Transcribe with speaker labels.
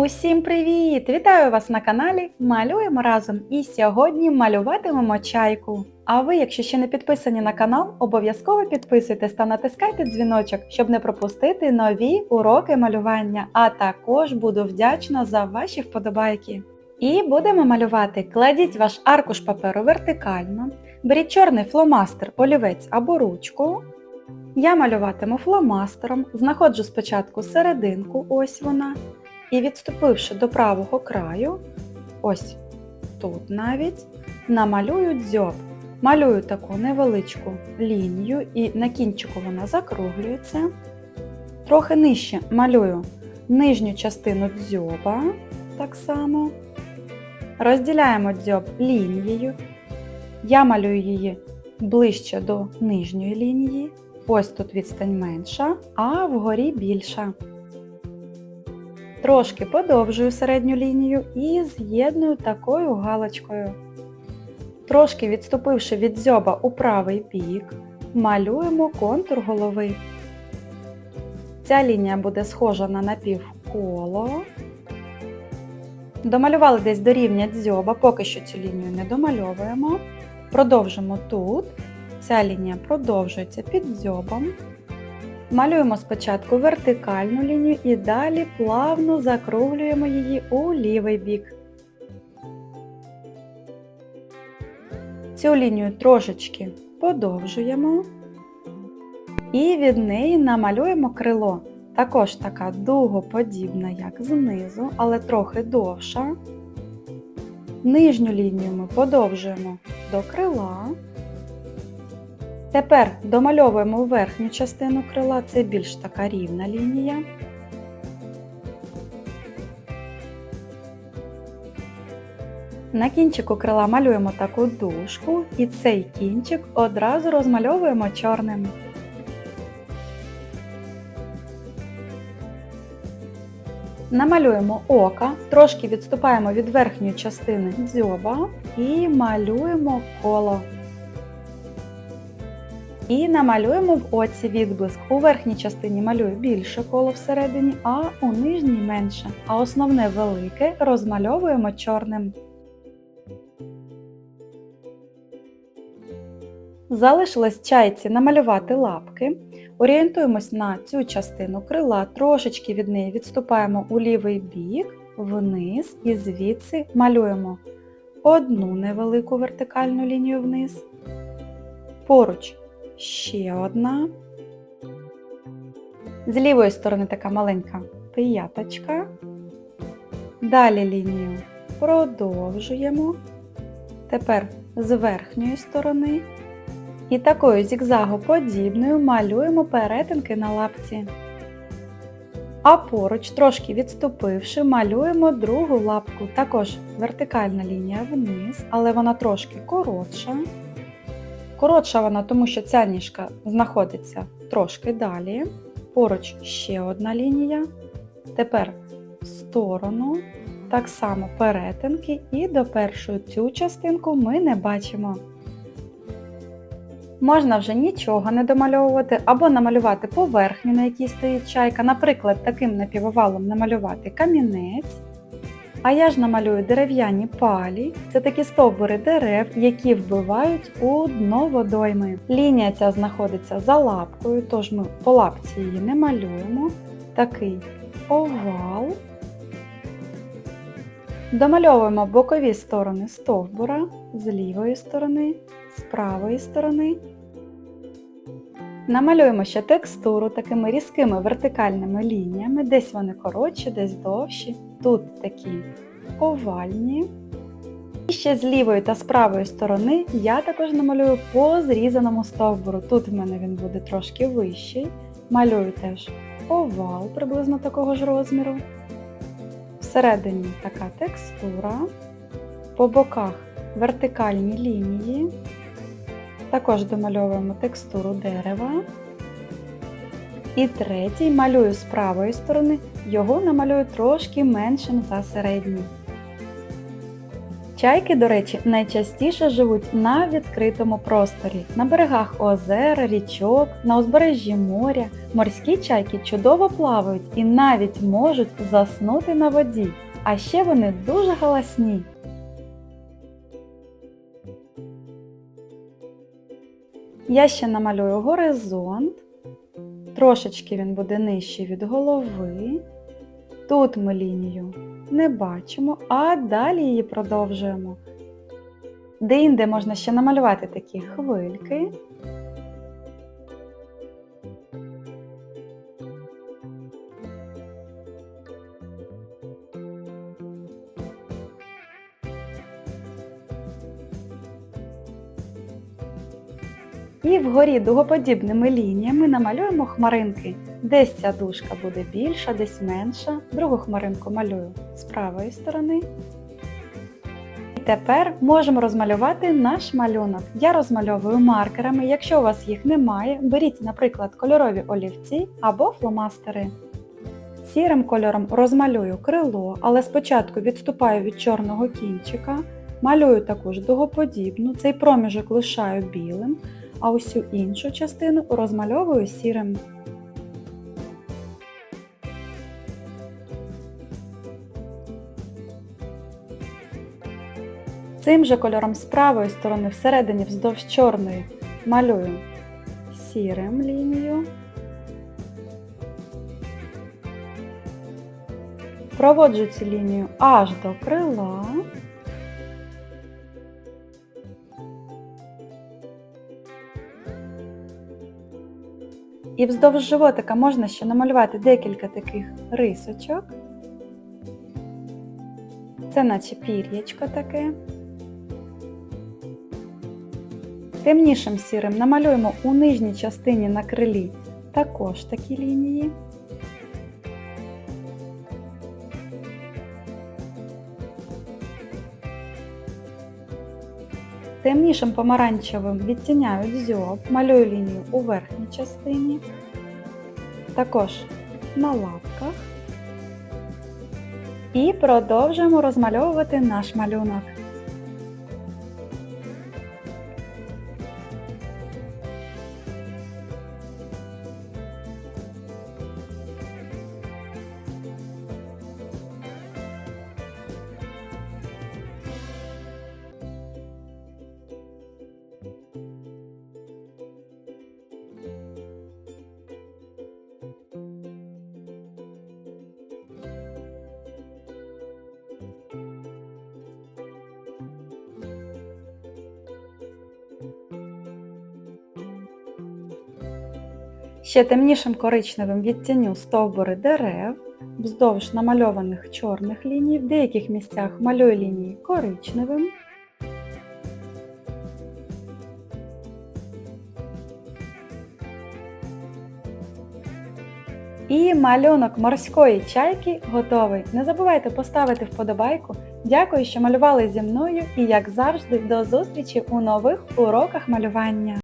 Speaker 1: Усім привіт! Вітаю вас на каналі Малюємо разом! І сьогодні малюватимемо чайку. А ви, якщо ще не підписані на канал, обов'язково підписуйтесь та натискайте дзвіночок, щоб не пропустити нові уроки малювання. А також буду вдячна за ваші вподобайки. І будемо малювати. Кладіть ваш аркуш паперу вертикально, беріть чорний фломастер, олівець або ручку. Я малюватиму фломастером, знаходжу спочатку серединку, ось вона. І відступивши до правого краю, ось тут навіть, намалюю дзьоб. Малюю таку невеличку лінію і на кінчику вона закруглюється. Трохи нижче малюю нижню частину дзьоба, так само. Розділяємо дзьоб лінією. Я малюю її ближче до нижньої лінії. Ось тут відстань менша, а вгорі більша. Трошки подовжую середню лінію і з'єдную такою галочкою. Трошки відступивши від дзьоба у правий бік, малюємо контур голови. Ця лінія буде схожа на напівколо. Домалювали десь до рівня дзьоба, поки що цю лінію не домальовуємо. Продовжимо тут. Ця лінія продовжується під дзьобом. Малюємо спочатку вертикальну лінію і далі плавно закруглюємо її у лівий бік. Цю лінію трошечки подовжуємо і від неї намалюємо крило. Також така дугоподібна, як знизу, але трохи довша. Нижню лінію ми подовжуємо до крила. Тепер домальовуємо верхню частину крила, це більш така рівна лінія. На кінчику крила малюємо таку дужку і цей кінчик одразу розмальовуємо чорним. Намалюємо ока, трошки відступаємо від верхньої частини дзьоба і малюємо коло. І намалюємо в оці відблиск. У верхній частині малюю більше коло всередині, а у нижній менше. А основне велике розмальовуємо чорним. Залишилось чайці намалювати лапки. Орієнтуємось на цю частину крила, трошечки від неї відступаємо у лівий бік, вниз і звідси малюємо одну невелику вертикальну лінію вниз. Поруч ще одна. З лівої сторони така маленька п'яточка. Далі лінію продовжуємо. Тепер з верхньої сторони. І такою зігзагоподібною малюємо перетинки на лапці. А поруч, трошки відступивши, малюємо другу лапку. Також вертикальна лінія вниз, але вона трошки коротша. Коротша вона, тому що ця ніжка знаходиться трошки далі. Поруч ще одна лінія. Тепер в сторону, так само перетинки, і до першої цю частинку ми не бачимо. Можна вже нічого не домальовувати, або намалювати поверхню, на якій стоїть чайка, наприклад, таким напівовалом намалювати камінець. А я ж намалюю дерев'яні палі. Це такі стовбури дерев, які вбивають у дно водойми. Лінія ця знаходиться за лапкою, тож ми по лапці її не малюємо. Такий овал. Домальовуємо бокові сторони стовбура з лівої сторони, з правої сторони. Намалюємо ще текстуру такими різкими вертикальними лініями, десь вони коротші, десь довші. Тут такі овальні. І ще з лівої та з правої сторони я також намалюю по зрізаному стовбуру. Тут в мене він буде трошки вищий. Малюю теж овал приблизно такого ж розміру. Всередині така текстура, по боках вертикальні лінії. Також домальовуємо текстуру дерева. І третій малюю з правої сторони, його намалюю трошки меншим за середній. Чайки, до речі, найчастіше живуть на відкритому просторі, на берегах озер, річок, на узбережжі моря. Морські чайки чудово плавають і навіть можуть заснути на воді. А ще вони дуже галасні. Я ще намалюю горизонт. Трошечки він буде нижчий від голови. Тут ми лінію не бачимо, а далі її продовжуємо. Де-інде можна ще намалювати такі хвильки. І вгорі дугоподібними лініями намалюємо хмаринки. Десь ця дужка буде більша, десь менша. Другу хмаринку малюю з правої сторони. І тепер можемо розмалювати наш малюнок. Я розмальовую маркерами. Якщо у вас їх немає, беріть, наприклад, кольорові олівці або фломастери. Сірим кольором розмалюю крило, але спочатку відступаю від чорного кінчика, малюю таку ж дугоподібну, цей проміжок лишаю білим, а усю іншу частину розмальовую сірим. Цим же кольором з правої сторони всередині вздовж чорної малюю сірим лінію. Проводжу цю лінію аж до крила. І вздовж животика можна ще намалювати декілька таких рисочок. Це наче пір'ячко таке. Темнішим сірим намалюємо у нижній частині на крилі також такі лінії. Темнішим помаранчевим відтіняю дзьоб, малюю лінію у верхній частині, також на лапках. І продовжуємо розмальовувати наш малюнок. Ще темнішим коричневим відтіню стовбури дерев, вздовж намальованих чорних ліній, в деяких місцях малюю лінії коричневим. І малюнок морської чайки готовий. Не забувайте поставити вподобайку. Дякую, що малювали зі мною і, як завжди, до зустрічі у нових уроках малювання.